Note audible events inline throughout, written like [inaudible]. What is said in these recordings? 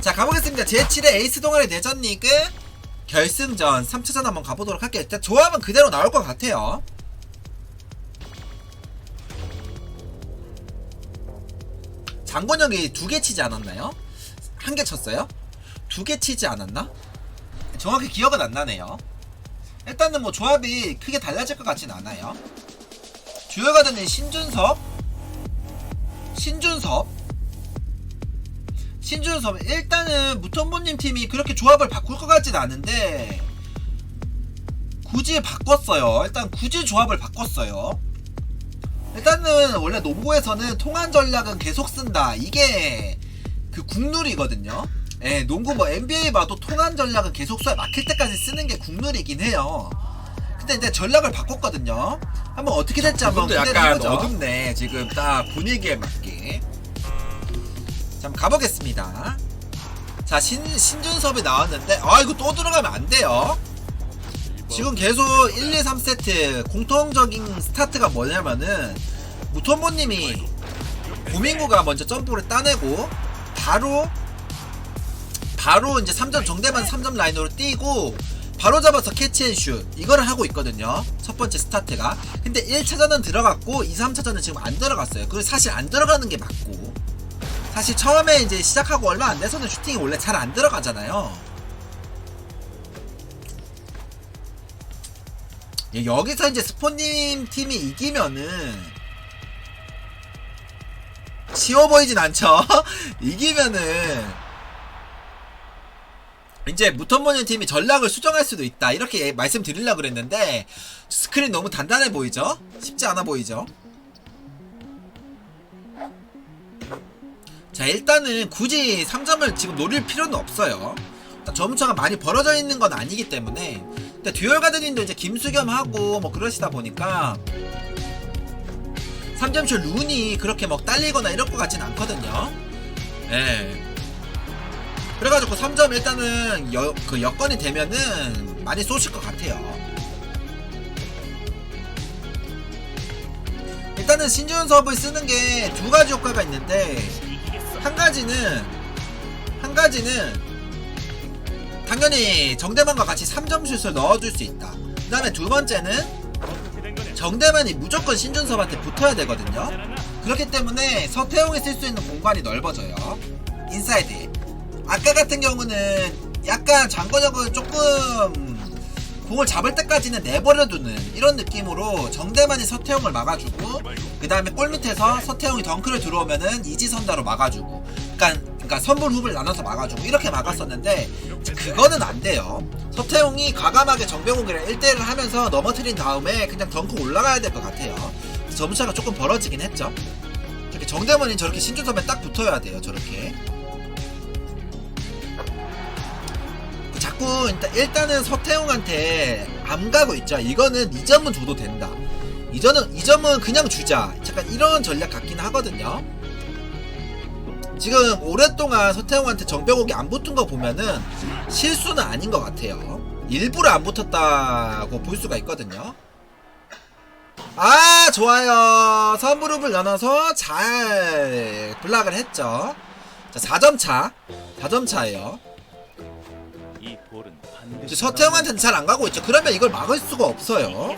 자 가보겠습니다 제7회 에이스 동아리 내전 리그 결승전 3차전 한번 가보도록 할게요 일단 조합은 그대로 나올 것 같아요 장건영이 두 개 치지 않았나요? 한 개 쳤어요? 두 개 치지 않았나? 정확히 기억은 안 나네요 일단은 뭐 조합이 크게 달라질 것 같진 않아요. 주요 가드는 신준섭. 신준섭. 신준섭 일단은 무턴보님 팀이 그렇게 조합을 바꿀 것 같진 않은데 굳이 바꿨어요. 일단 굳이 조합을 바꿨어요. 일단은 원래 농구에서는 통한 전략은 계속 쓴다. 이게 그 국룰이거든요 예, 농구 뭐 NBA 봐도 통한 전략은 계속 써야 막힐 때까지 쓰는 게 국룰이긴 해요. 근데 이제 전략을 바꿨거든요. 한번 어떻게 될지 한번 그분도 기대를 약간 해보죠. 어둡네 지금. 딱 분위기에 맞게. 자, 한번 가보겠습니다. 자, 신, 신준섭이 나왔는데, 아, 이거 또 들어가면 안 돼요. 지금 계속 1, 2, 3세트 공통적인 스타트가 뭐냐면은, 무톤보님이 고민구가 먼저 점프를 따내고, 바로, 바로 이제 3점, 정대만 3점 라인으로 뛰고, 바로 잡아서 캐치앤슛. 이거를 하고 있거든요. 첫 번째 스타트가. 근데 1차전은 들어갔고, 2, 3차전은 지금 안 들어갔어요. 그리고 사실 안 들어가는 게 맞고. 사실 처음에 이제 시작하고 얼마 안 돼서는 슈팅이 원래 잘 안 들어가잖아요. 예, 여기서 이제 스포님 팀이 이기면은 쉬워 보이진 않죠? [laughs] 이기면은 이제 무턴모님 팀이 전략을 수정할 수도 있다. 이렇게 말씀드리려고 그랬는데 스크린 너무 단단해 보이죠? 쉽지 않아 보이죠? 자 일단은 굳이 3점을 지금 노릴 필요는 없어요. 일단 점수차가 많이 벌어져 있는 건 아니기 때문에. 근데 듀얼 가드님도 이제 김수겸하고 뭐 그러시다 보니까 3점슛 룬이 그렇게 막 딸리거나 이럴 것 같진 않거든요. 예 그래가지고 3점 일단은 여, 그 여건이 되면은 많이 쏘실 것 같아요 일단은 신준섭을 쓰는 게 두 가지 효과가 있는데 한 가지는 한 가지는 당연히 정대만과 같이 3점 슛을 넣어줄 수 있다. 그 다음에 두 번째는 정대만이 무조건 신준섭한테 붙어야 되거든요. 그렇기 때문에 서태웅이 쓸 수 있는 공간이 넓어져요. 인사이드. 아까 같은 경우는 약간 장건혁은 조금 공을 잡을 때까지는 내버려두는 이런 느낌으로 정대만이 서태웅을 막아주고 그 다음에 골 밑에서 서태웅이 덩크를 들어오면은 이지선다로 막아주고 그러니까, 그러니까 선불 훅을 나눠서 막아주고 이렇게 막았었는데 그거는 안 돼요. 서태웅이 과감하게 정병욱이랑 1대1을 하면서 넘어뜨린 다음에 그냥 덩크 올라가야 될 것 같아요. 점수차가 조금 벌어지긴 했죠. 저렇게 정대만이 저렇게 신준섭에 딱 붙어야 돼요 저렇게 자꾸 일단, 일단 은 서태웅한테 안 가고 있죠. 이거는 이 점은 줘도 된다. 이 점은 이 점은 그냥 주자. 잠깐 이런 전략 같긴 하거든요. 지금 오랫동안 서태웅한테 정병욱이 안 붙은 거 보면은 실수는 아닌 것 같아요. 일부러 안 붙었다고 볼 수가 있거든요. 아 좋아요. 선브룹을 나눠서 잘 블락을 했죠. 자 4점 차. 4점 차예요. 서태웅한테는 잘 안 가고 있죠. 그러면 이걸 막을 수가 없어요.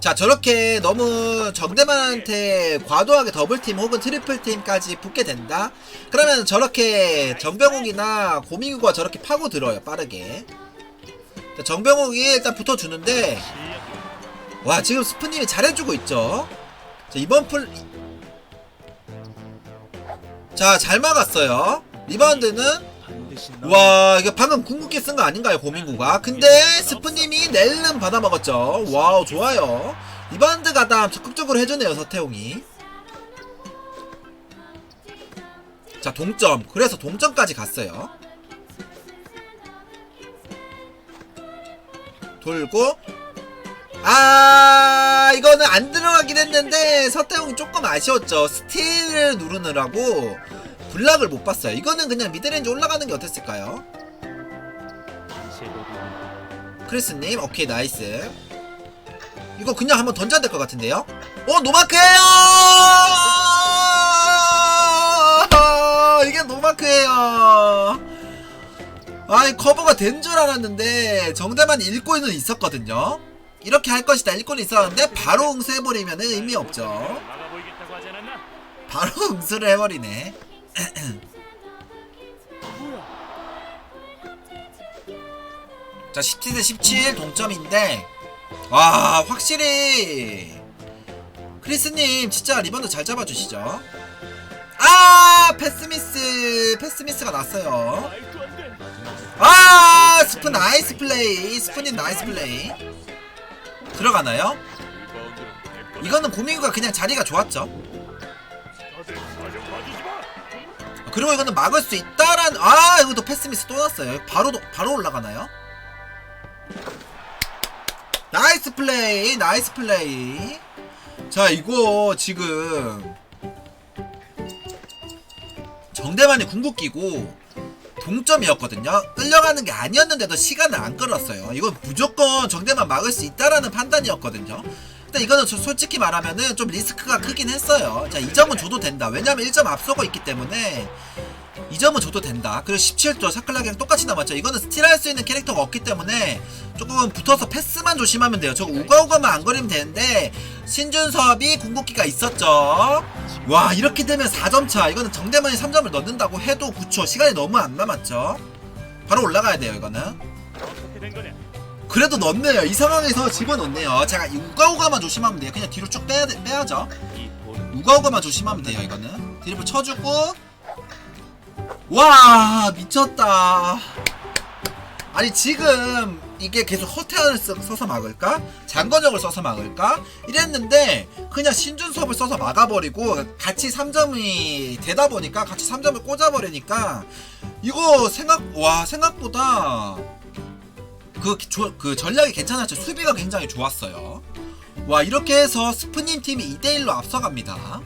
자, 저렇게 너무 정대만한테 과도하게 더블팀 혹은 트리플팀까지 붙게 된다? 그러면 저렇게 정병욱이나 고민구가 저렇게 파고들어요, 빠르게. 자, 정병욱이 일단 붙어주는데, 와, 지금 스프님이 잘해주고 있죠? 자, 이번 풀, 자, 잘 막았어요. 리바운드는 와 이거 방금 궁극기 쓴 거 아닌가요 고민구가? 근데 스프님이 낼름 받아 먹었죠. 와우 좋아요. 리바운드 가담 적극적으로 해주네요 서태웅이. 자 동점. 그래서 동점까지 갔어요. 돌고 아 이거는 안 들어가긴 했는데 서태웅이 조금 아쉬웠죠. 스틸을 누르느라고 블락을 못 봤어요. 이거는 그냥 미드레인지 올라가는 게 어땠을까요? 크리스님 오케이 나이스. 이거 그냥 한번 던져야 될 것 같은데요? 어 노마크예요! 이게 노마크예요. 아이 커버가 된 줄 알았는데 정대만 읽고는 있었거든요 이렇게 할 것이다. 읽고는 있었는데 바로 응수해버리면 의미 없죠? 바로 [laughs] 응수를 해버리네? [clears throat] 자 17 대 17 동점인데 와 확실히. 크리스님 진짜 리번드 잘 잡아주시죠? 아 패스미스 패스미스가 났어요. 아 스푼 나이스 플레이. 스푼님 나이스 플레이 들어가나요? 이거는 고민구가 그냥 자리가 좋았죠. 그리고 이거는 막을 수 있다란 아 이것도 패스미스 또 났어요 바로 도- 바로 올라가나요? 나이스 플레이 나이스 플레이 자 이거 지금 정대만이 궁극기고 동점이었거든요 끌려가는 게 아니었는데도 시간을 안 끌었어요 이건 무조건 정대만 막을 수 있다라는 판단이었거든요 근데 이거는 저 솔직히 말하면은 좀 리스크가 크긴 했어요 자 2점은 줘도 된다 왜냐면 1점 앞서고 있기 때문에 2점은 줘도 된다. 그리고 17조 사클락이랑 똑같이 남았죠. 이거는 스틸할 수 있는 캐릭터가 없기 때문에 조금 붙어서 패스만 조심하면 돼요. 저거 우가우가만 안 거리면 되는데 신준섭이 궁극기가 있었죠. 와 이렇게 되면 4점 차. 이거는 정대만이 3점을 넣는다고 해도 9초. 시간이 너무 안 남았죠. 바로 올라가야 돼요. 이거는. 그래도 넣네요. 이 상황에서 집어넣네요. 제가 이 우가우가만 조심하면 돼요. 그냥 뒤로 쭉 빼야 돼, 빼야죠. 우가우가만 조심하면 돼요 이거는 드리블 쳐주고 와 미쳤다 아니 지금 이게 계속 써- 써서 막을까? 장건영을 써서 막을까? 이랬는데 그냥 신준섭을 써서 막아버리고 같이 3점이 되다 보니까 같이 3점을 꽂아버리니까 이거 생각 와 생각보다 그, 조- 그 전략이 괜찮았죠 수비가 굉장히 좋았어요 와 이렇게 해서 스프님 팀이 2대1로 앞서갑니다